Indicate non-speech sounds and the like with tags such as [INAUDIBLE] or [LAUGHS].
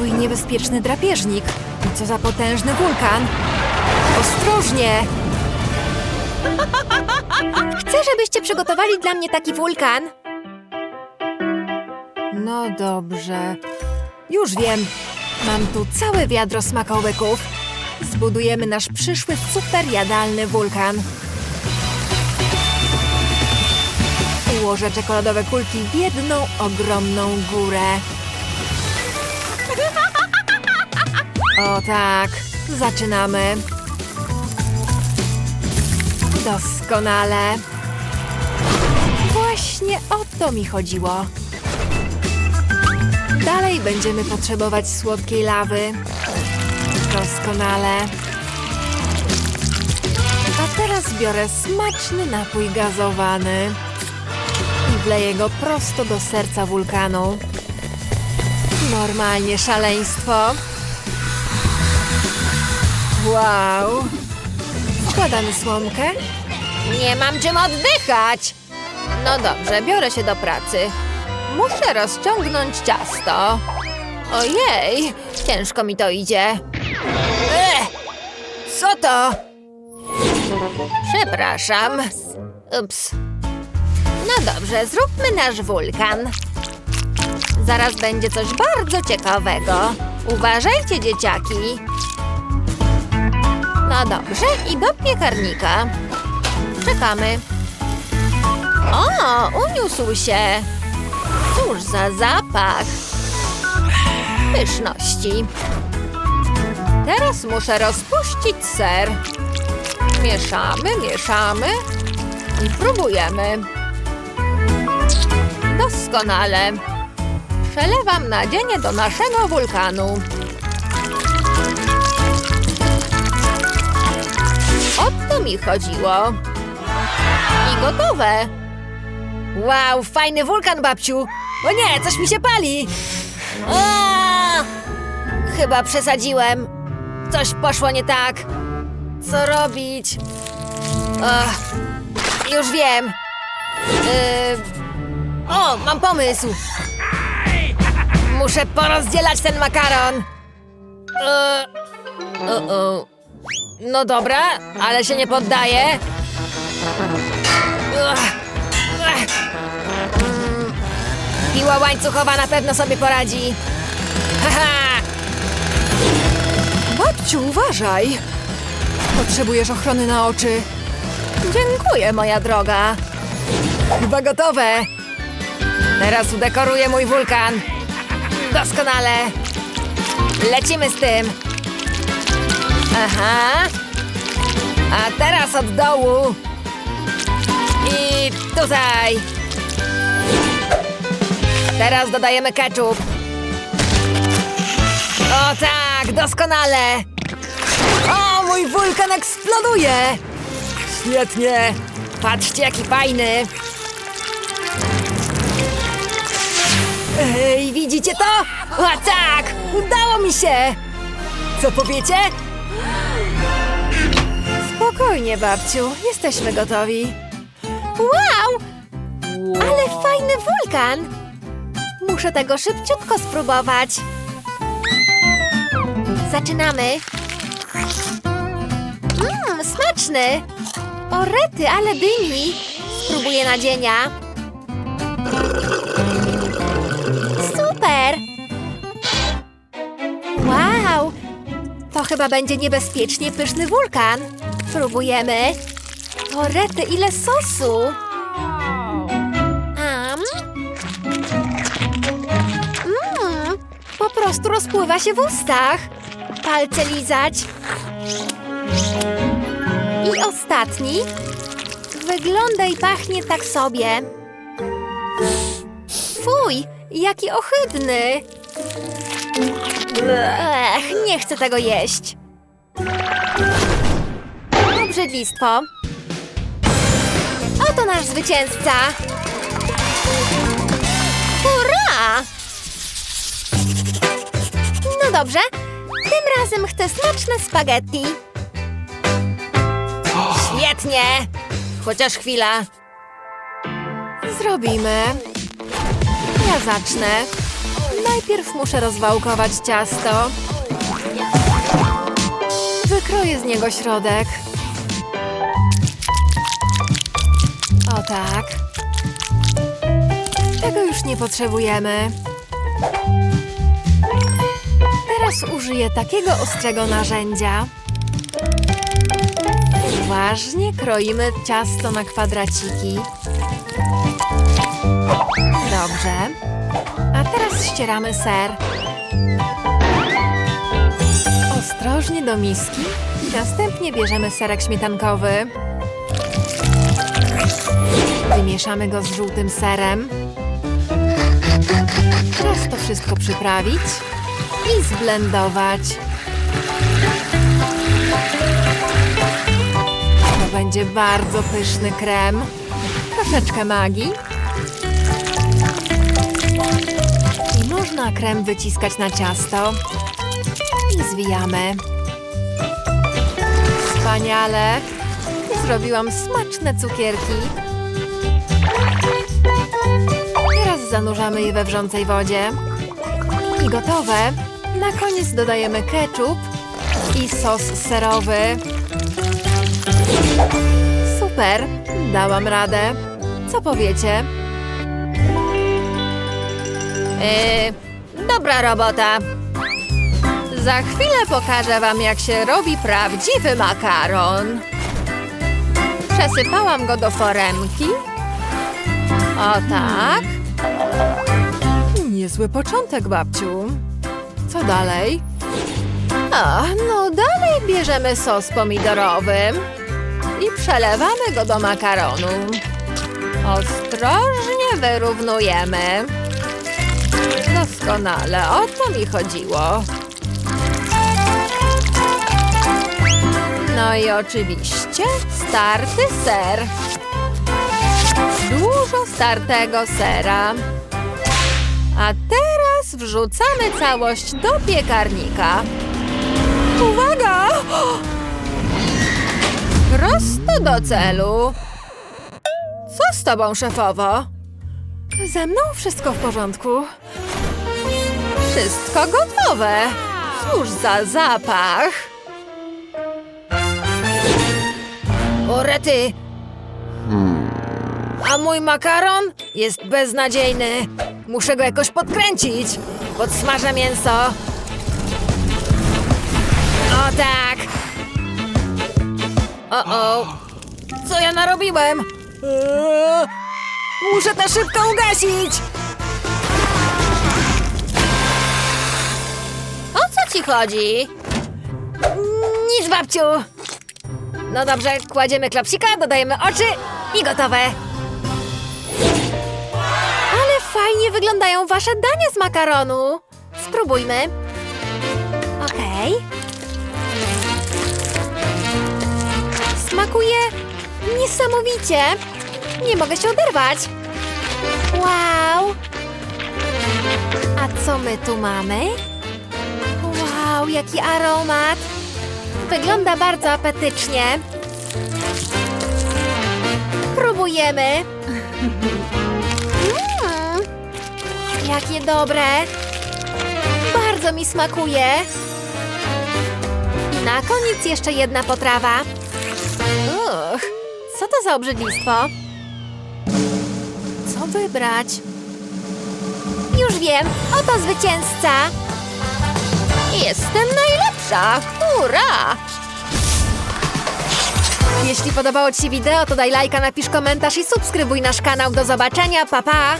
Twój niebezpieczny drapieżnik. I co za potężny wulkan. Ostrożnie! [LAUGHS] Chcę, żebyście przygotowali dla mnie taki wulkan. No dobrze. Już wiem. Mam tu całe wiadro smakołyków. Zbudujemy nasz przyszły super jadalny wulkan. Ułożę czekoladowe kulki w jedną ogromną górę. O tak, zaczynamy. Doskonale. Właśnie o to mi chodziło. Dalej będziemy potrzebować słodkiej lawy. Doskonale. A teraz biorę smaczny napój gazowany i wleję go prosto do serca wulkanu. Normalnie szaleństwo. Wow. Wkładamy słomkę. Nie mam czym oddychać. No dobrze, biorę się do pracy. Muszę rozciągnąć ciasto. Ojej, ciężko mi to idzie. Ech, co to? Przepraszam. Ups. No dobrze, zróbmy nasz wulkan. Zaraz będzie coś bardzo ciekawego. Uważajcie, dzieciaki. No dobrze, i do piekarnika. Czekamy. O, uniósł się. Cóż za zapach. Pyszności. Teraz muszę rozpuścić ser. Mieszamy, mieszamy i próbujemy. Doskonale. Przelewam nadzienie do naszego wulkanu. O to mi chodziło. I gotowe. Wow, fajny wulkan, babciu. O nie, coś mi się pali. Chyba przesadziłem. Coś poszło nie tak. Co robić? Już wiem. Yy... O, mam pomysł. Muszę porozdzielać ten makaron. -o. No dobra, ale się nie poddaję. Mm. Piła łańcuchowa na pewno sobie poradzi. Babciu, uważaj! Potrzebujesz ochrony na oczy. Dziękuję, moja droga. Chyba gotowe. Teraz udekoruję mój wulkan. Doskonale. Lecimy z tym. Aha. A teraz od dołu. I tutaj. Teraz dodajemy ketchup. O tak, doskonale. O, mój wulkan eksploduje! Świetnie. Patrzcie, jaki fajny. Ej, widzicie to? O tak, udało mi się. Co powiecie? Spokojnie, babciu. Jesteśmy gotowi. Wow! Ale fajny wulkan! Muszę tego szybciutko spróbować. Zaczynamy. Mmm, smaczny! O rety, ale dymi! Spróbuję nadzienia. Chyba będzie niebezpiecznie pyszny wulkan. Spróbujemy. O rety, ile sosu! Am. Mmm, po prostu rozpływa się w ustach. Palce lizać. I ostatni. Wygląda i pachnie tak sobie. Fuj, jaki ohydny. Ech, nie chcę tego jeść. Obrzydlistwo. Oto nasz zwycięzca. Hurra! No dobrze, tym razem chcę smaczne spaghetti. Świetnie! Chociaż chwila. Zrobimy. Ja zacznę. Najpierw muszę rozwałkować ciasto. Wykroję z niego środek. O tak. Tego już nie potrzebujemy. Teraz użyję takiego ostrego narzędzia. Uważnie kroimy ciasto na kwadraciki. Dobrze. A teraz ścieramy ser. Ostrożnie do miski następnie bierzemy serek śmietankowy. Wymieszamy go z żółtym serem. Teraz to wszystko przyprawić i zblendować. To będzie bardzo pyszny krem. Troszeczkę magii. Można krem wyciskać na ciasto. I zwijamy. Wspaniale! Zrobiłam smaczne cukierki. Teraz zanurzamy je we wrzącej wodzie. I gotowe. Na koniec dodajemy ketchup i sos serowy. Super! Dałam radę. Co powiecie? Yy, dobra robota. Za chwilę pokażę wam, jak się robi prawdziwy makaron. Przesypałam go do foremki. O tak. Niezły początek, babciu. Co dalej? A, no dalej bierzemy sos pomidorowy i przelewamy go do makaronu. Ostrożnie wyrównujemy. Doskonale, o to mi chodziło. No i oczywiście starty ser. Dużo startego sera. A teraz wrzucamy całość do piekarnika. Uwaga! Prosto do celu. Co z tobą, szefowo? Ze mną wszystko w porządku. Wszystko gotowe. Cóż za zapach. Orety! A mój makaron jest beznadziejny. Muszę go jakoś podkręcić. Podsmażę mięso. O tak! O, o! Co ja narobiłem? Eee, Muszę to szybko ugasić! Ci chodzi? Nic, babciu! No dobrze, kładziemy klapsika, dodajemy oczy i gotowe. Ale fajnie wyglądają wasze dania z makaronu. Spróbujmy. Okej. Smakuje niesamowicie. Nie mogę się oderwać. Wow! A co my tu mamy? Wow, jaki aromat! Wygląda bardzo apetycznie. Próbujemy. Mm, jakie dobre. Bardzo mi smakuje. I na koniec jeszcze jedna potrawa. Uch, co to za obrzydlistwo? Co wybrać? Już wiem, oto zwycięzca. Jestem najlepsza! Hurra! Jeśli podobało Ci się wideo, to daj lajka, napisz komentarz i subskrybuj nasz kanał. Do zobaczenia, pa pa!